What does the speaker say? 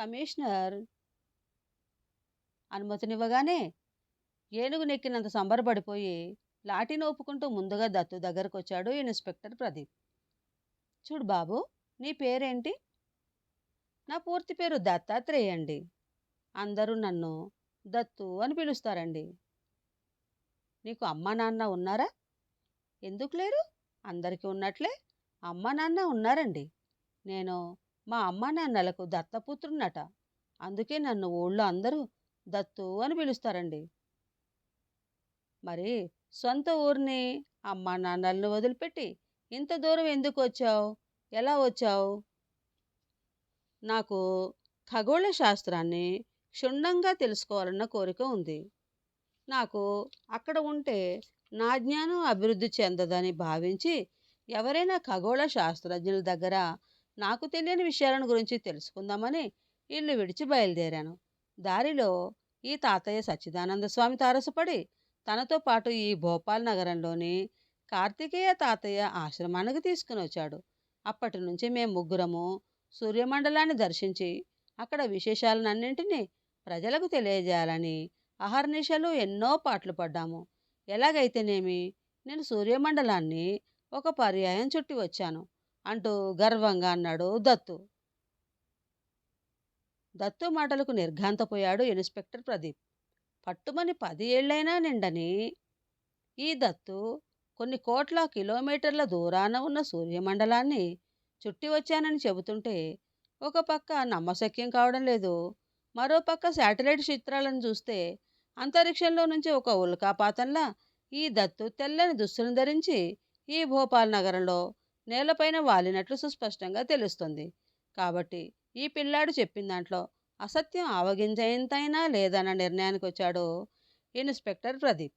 Commissioner అనుమతినివ్వగానే ఏనుగు నెక్కినంత సంబరపడిపోయి లాఠీని ఒప్పుకుంటూ ముందుగా దత్తు దగ్గరకు వచ్చాడు ఇన్స్పెక్టర్ ప్రదీప్. చూడు బాబు నీ పేరేంటి? నా పూర్తి పేరు దత్తాత్రేయ అండి. అందరూ నన్ను దత్తు అని పిలుస్తారండి. నీకు అమ్మ నాన్న ఉన్నారా? ఎందుకు లేరు? అందరికీ ఉన్నట్లే. అమ్మ నాన్న ఉన్నారండి. నేను మా అమ్మ నాన్నలకు దత్తపుత్రున్నట. అందుకే నన్ను ఊళ్ళో అందరూ దత్తు అని పిలుస్తారండి. మరి సొంత ఊరిని అమ్మ నాన్నలను వదిలిపెట్టి ఇంత దూరం ఎందుకు వచ్చావు? ఎలా వచ్చావు? నాకు ఖగోళ శాస్త్రాన్ని క్షుణ్ణంగా తెలుసుకోవాలన్న కోరిక ఉంది. నాకు అక్కడ ఉంటే నా జ్ఞానం అభివృద్ధి చెందదని భావించి ఎవరైనా ఖగోళ శాస్త్రజ్ఞుల దగ్గర నాకు తెలియని విషయాలను గురించి తెలుసుకుందామని ఇల్లు విడిచి బయలుదేరాను. దారిలో ఈ తాతయ్య సచ్చిదానంద స్వామి తారసపడి తనతో పాటు ఈ భోపాల్ నగరంలోని కార్తికేయ తాతయ్య ఆశ్రమానికి తీసుకుని వచ్చాడు. అప్పటి నుంచి మేము ముగ్గురము సూర్యమండలాన్ని దర్శించి అక్కడ విశేషాలన్నింటినీ ప్రజలకు తెలియజేయాలని అహర్నిశలు ఎన్నో పాటలు పడ్డాము. ఎలాగైతేనేమి నేను సూర్యమండలాన్ని ఒక పర్యాయం చుట్టి వచ్చాను. అంటూ గర్వంగా అన్నాడు దత్తు. దత్తు మాటలకు నిర్ఘాంతపోయాడు ఇన్స్పెక్టర్ ప్రదీప్. పట్టుమని పది ఏళ్ళైనా నిండని ఈ దత్తు కొన్ని కోట్ల కిలోమీటర్ల దూరాన ఉన్న సూర్యమండలాన్ని చుట్టి వచ్చానని చెబుతుంటే ఒక పక్క నమ్మశక్యం కావడం లేదు. మరో పక్క శాటిలైట్ చిత్రాలను చూస్తే అంతరిక్షంలో నుంచి ఒక ఉల్కాపాతంలా ఈ దత్తు తెల్లని దుస్తులను ధరించి ఈ భోపాల్ నగరంలో నేలపైన వాలినట్లు సుస్పష్టంగా తెలుస్తుంది. కాబట్టి ఈ పిల్లాడు చెప్పిన దాంట్లో అసత్యం ఆవగింజంతైనా లేదన్న నిర్ణయానికి వచ్చాడు ఇన్స్పెక్టర్ ప్రదీప్.